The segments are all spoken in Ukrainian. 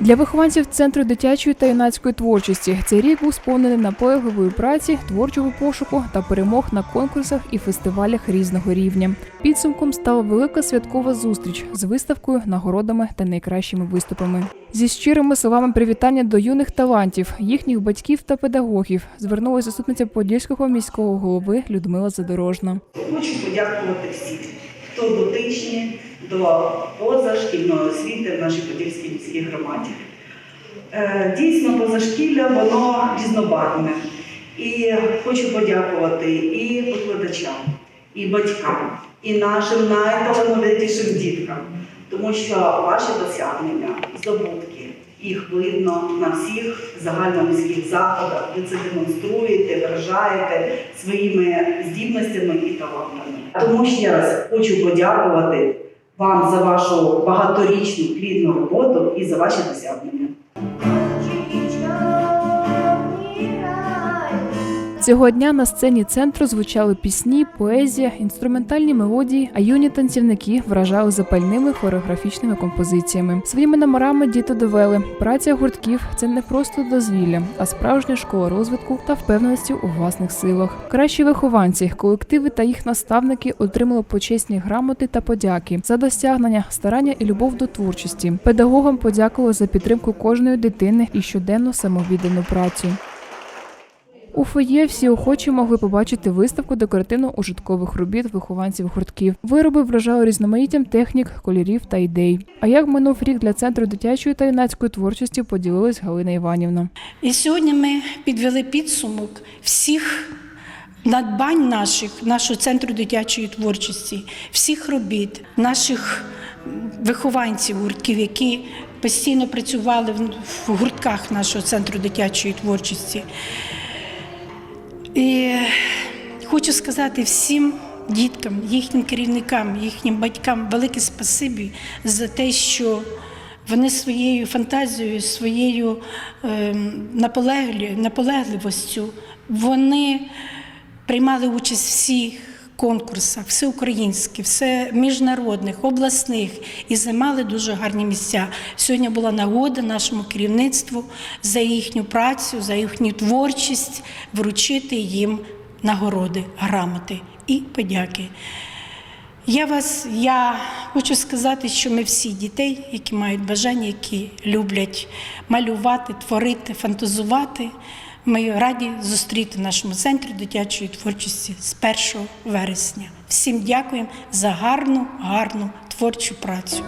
Для вихованців центру дитячої та юнацької творчості цей рік був сповнений наполегливої праці, творчого пошуку та перемог на конкурсах і фестивалях різного рівня. Підсумком стала велика святкова зустріч з виставкою, нагородами та найкращими виступами. Зі щирими словами привітання до юних талантів, їхніх батьків та педагогів звернулася заступниця подільського міського голови Людмила Задорожна. Хочу подякувати всім, хто дотичні до позашкільної освіти в нашій Подільській міській громаді. Е, Дійсно, позашкілля воно різнобарвне. І хочу подякувати і викладачам, і батькам, і нашим найталановитішим діткам, тому що ваші досягнення, здобутки, їх видно на всіх загальноміських заходах. Ви це демонструєте, виражаєте своїми здібностями і талантами. Тому ще раз хочу подякувати вам за вашу багаторічну плідну роботу і за ваші досягнення. Цього дня на сцені центру звучали пісні, поезія, інструментальні мелодії, а юні танцівники вражали запальними хореографічними композиціями. Своїми номерами діти довели. Праця гуртків це не просто дозвілля, а справжня школа розвитку та впевненості у власних силах. Кращі вихованці, колективи та їх наставники отримали почесні грамоти та подяки за досягнення, старання і любов до творчості. Педагогам подякували за підтримку кожної дитини і щоденну самовіддану працю. У фоє всі охочі могли побачити виставку декоративно-ужиткових робіт вихованців гуртків. Вироби вражали різноманіттям технік, кольорів та ідей. А як минув рік для центру дитячої та юнацької творчості, поділилась Галина Іванівна. І сьогодні ми підвели підсумок всіх надбань наших, нашого центру дитячої творчості, всіх робіт, наших вихованців гуртків, які постійно працювали в- гуртках нашого центру дитячої творчості. І хочу сказати всім діткам, їхнім керівникам, їхнім батькам велике спасибі за те, що вони своєю фантазією, своєю наполегливістю, наполеглі- наполегливостю вони приймали участь всіх конкурсах, всеукраїнських, все міжнародних, обласних і займали дуже гарні місця. Сьогодні була нагода нашому керівництву за їхню працю, за їхню творчість вручити їм нагороди, грамоти і подяки. Я вас, я хочу сказати, що ми всі дітей, які мають бажання, які люблять малювати, творити, фантазувати. Ми раді зустріти в нашому центрі дитячої творчості з 1 вересня. Всім дякуємо за гарну, гарну творчу працю.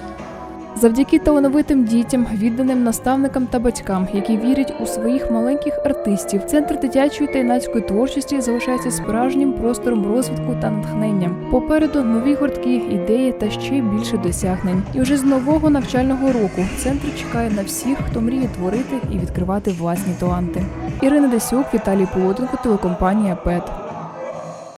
Завдяки талановитим дітям, відданим наставникам та батькам, які вірять у своїх маленьких артистів, центр дитячої та юнацької творчості залишається справжнім простором розвитку та натхнення. Попереду нові гуртки, ідеї та ще більше досягнень. І вже з нового навчального року центр чекає на всіх, хто мріє творити і відкривати власні таланти. Ірина Десюк, Віталій Полотенко, телекомпанія ПЕТ.